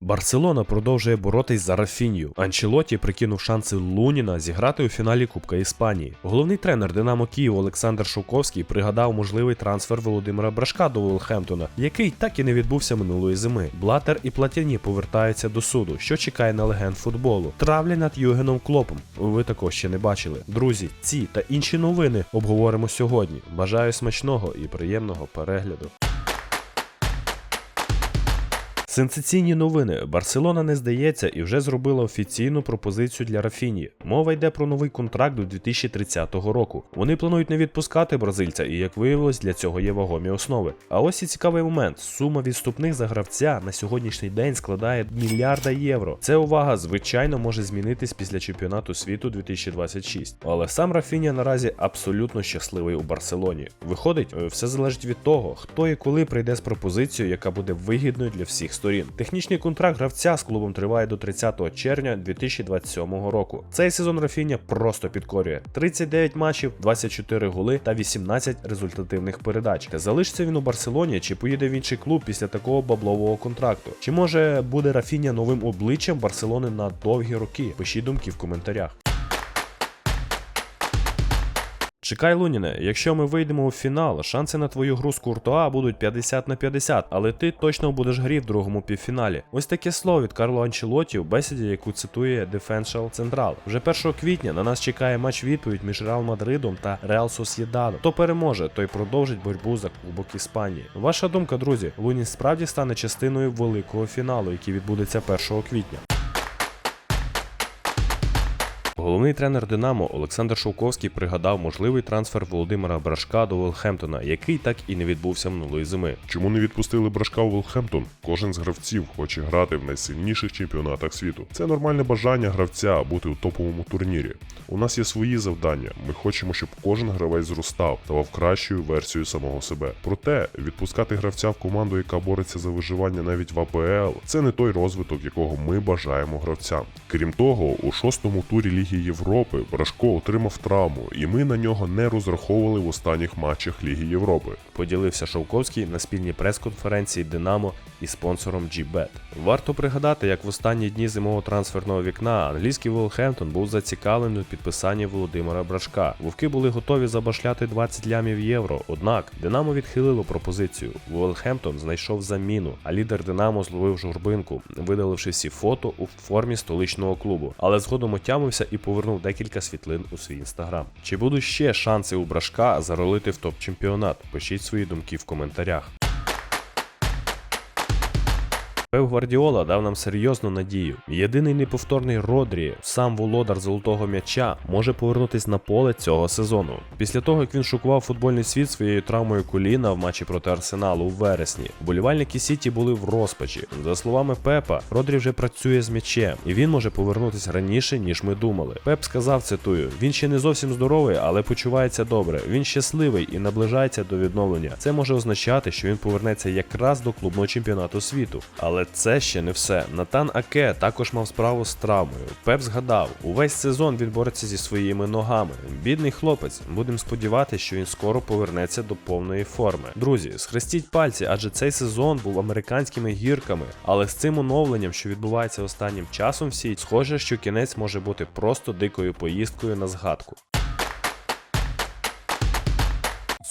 Барселона продовжує боротись за Рафінію. Анчелоті прикинув шанси Луніна зіграти у фіналі Кубка Іспанії. Головний тренер Динамо Київ Олександр Шовковський пригадав можливий трансфер Володимира Брашка до Волхемптона, який так і не відбувся минулої зими. Блатер і Платяні повертаються до суду, що чекає на легенд футболу. Травлі над Югеном Клопом. Ви також ще не бачили. Друзі, ці та інші новини обговоримо сьогодні. Бажаю смачного і приємного перегляду. Сенсаційні новини. Барселона не здається і вже зробила офіційну пропозицію для Рафіні. Мова йде про новий контракт до 2030 року. Вони планують не відпускати бразильця, і як виявилось, для цього є вагомі основи. А ось і цікавий момент: сума відступних за гравця на сьогоднішній день складає мільярда євро. Це увага, звичайно, може змінитись після чемпіонату світу 2026. Але сам Рафіня наразі абсолютно щасливий у Барселоні. Виходить, е, все залежить від того, хто і коли прийде з пропозицією, яка буде вигідною для всіх сторін. Технічний контракт гравця з клубом триває до 30 червня 2027 року. Цей сезон Рафіня просто підкорює 39 матчів, 24 голи та 18 результативних передач. Та залишиться він у Барселоні чи поїде в інший клуб після такого баблового контракту? Чи може буде Рафіня новим обличчям Барселони на довгі роки? Пишіть думки в коментарях. Чекай, Луніне, якщо ми вийдемо у фінал, шанси на твою гру з Куртуа будуть 50 на 50, але ти точно будеш грі в другому півфіналі. Ось таке слово від Карло Анчелоті у бесіді, яку цитує Defensial Central. Вже 1 квітня на нас чекає матч відповідь між Реал Мадридом та Реал Сосєдадом. Хто переможе, той продовжить боротьбу за Кубок Іспанії. Ваша думка, друзі, Лунін справді стане частиною великого фіналу, який відбудеться 1 квітня. Головний тренер Динамо Олександр Шовковський пригадав можливий трансфер Володимира Брашка до Волхемптона, який так і не відбувся минулої зими. Чому не відпустили Брашка у Волхемптон? Кожен з гравців хоче грати в найсильніших чемпіонатах світу. Це нормальне бажання гравця бути у топовому турнірі. У нас є свої завдання. Ми хочемо, щоб кожен гравець зростав, ставав кращою версією самого себе. Проте відпускати гравця в команду, яка бореться за виживання навіть в АПЛ, це не той розвиток, якого ми бажаємо гравцям. Крім того, у шостому турі Ліги Європи Брашко отримав травму, і ми на нього не розраховували в останніх матчах Ліги Європи. Поділився Шовковський на спільній прес-конференції Динамо і спонсором G-Bet. Варто пригадати, як в останні дні зимового трансферного вікна англійський Волхемптон був зацікавлений у підписанні Володимира Брашка. Вовки були готові забашляти 20 лямів євро. Однак Динамо відхилило пропозицію. Волхемптон знайшов заміну, а лідер Динамо зловив журбинку, видаливши всі фото у формі столичного клубу. Але згодом отямився і повернув декілька світлин у свій інстаграм. Чи будуть ще шанси у Брашка заролити в топ-чемпіонат? Пишіть свої думки в коментарях. Пеп Гвардіола дав нам серйозну надію. Єдиний неповторний Родрі, сам володар золотого м'яча, може повернутись на поле цього сезону. Після того, як він шокував футбольний світ своєю травмою коліна в матчі проти Арсеналу у вересні, болівальники Сіті були в розпачі. За словами Пепа, Родрі вже працює з м'ячем, і він може повернутися раніше, ніж ми думали. Пеп сказав, цитую: він ще не зовсім здоровий, але почувається добре. Він щасливий і наближається до відновлення. Це може означати, що він повернеться якраз до клубного чемпіонату світу. Але це ще не все. Натан Аке також мав справу з травмою. Пеп згадав, увесь сезон він бореться зі своїми ногами. Бідний хлопець. Будемо сподіватися, що він скоро повернеться до повної форми. Друзі, схрестіть пальці, адже цей сезон був американськими гірками. Але з цим оновленням, що відбувається останнім часом, всі схоже, що кінець може бути просто дикою поїздкою на згадку.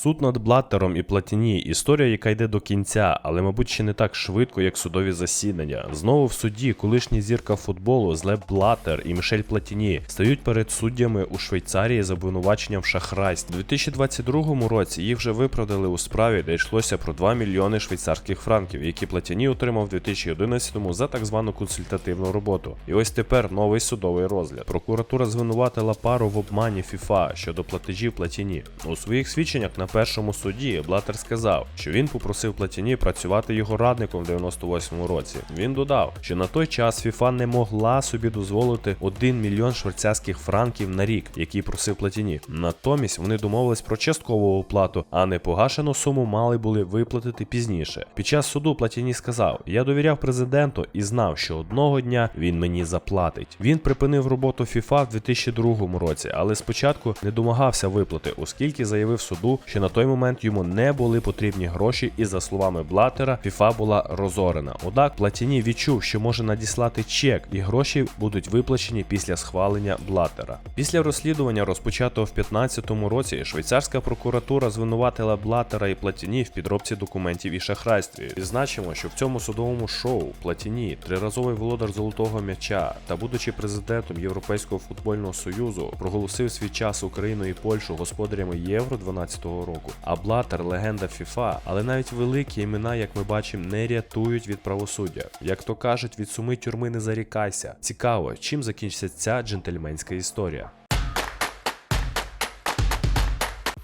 Суд над Блаттером і Платіні історія, яка йде до кінця, але, мабуть, ще не так швидко, як судові засідання. Знову в суді колишні зірка футболу Злеб Блаттер і Мішель Платіні стають перед суддями у Швейцарії за обвинуваченням в шахрайстві. У 2022 році їх вже виправдали у справі, де йшлося про 2 мільйони швейцарських франків, які Платіні отримав у 2011-му за так звану консультативну роботу. І ось тепер новий судовий розгляд. Прокуратура звинуватила пару в обмані ФІФА щодо платежів Платіні. У своїх свідченнях на першому суді Блатер сказав, що він попросив Платіні працювати його радником в 98-му році. Він додав, що на той час FIFA не могла собі дозволити 1 мільйон швейцарських франків на рік, який просив Платіні. Натомість вони домовились про часткову оплату, а непогашену суму мали були виплатити пізніше. Під час суду Платіні сказав: Я довіряв президенту і знав, що одного дня він мені заплатить. Він припинив роботу FIFA в 2002 році, але спочатку не домагався виплати, оскільки заявив суду, що що на той момент йому не були потрібні гроші, і за словами Блатера, FIFA була розорена. Однак Платіні відчув, що може надіслати чек, і гроші будуть виплачені після схвалення Блатера. Після розслідування, розпочатого в 2015 році, швейцарська прокуратура звинуватила Блатера і Платіні в підробці документів і шахрайстві. Відзначимо, що в цьому судовому шоу Платіні, триразовий володар золотого м'яча та будучи президентом Європейського футбольного союзу, проголосив свій час Україну і Польщу господарями Євро 12-го року. А Блатер легенда ФІФА, але навіть великі імена, як ми бачимо, не рятують від правосуддя. Як то кажуть, від суми тюрми не зарікайся. Цікаво, чим закінчиться ця джентльменська історія.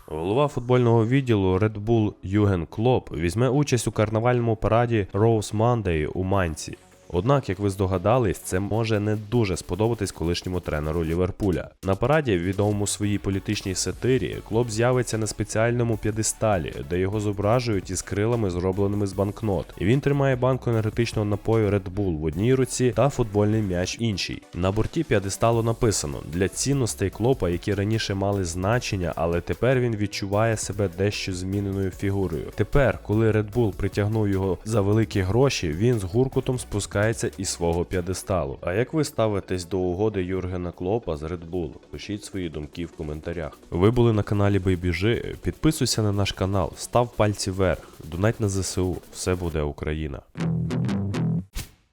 Голова футбольного відділу Red Bull Юген Клоп візьме участь у карнавальному параді Rose Monday у Манці. Однак, як ви здогадались, це може не дуже сподобатись колишньому тренеру Ліверпуля. На параді, відомому своїй політичній сатирі, клоп з'явиться на спеціальному п'єдесталі, де його зображують із крилами, зробленими з банкнот. І він тримає банку енергетичного напою Red Bull в одній руці та футбольний м'яч в іншій. На борті п'єдесталу написано для цінностей клопа, які раніше мали значення, але тепер він відчуває себе дещо зміненою фігурою. Тепер, коли Red Bull притягнув його за великі гроші, він з гуркутом спускається із свого п'єдесталу. А як ви ставитесь до угоди Юргена Клопа з Red Bull? Пишіть свої думки в коментарях. Ви були на каналі Бейбіжи. Підписуйся на наш канал, став пальці вверх, донать на ЗСУ. Все буде Україна.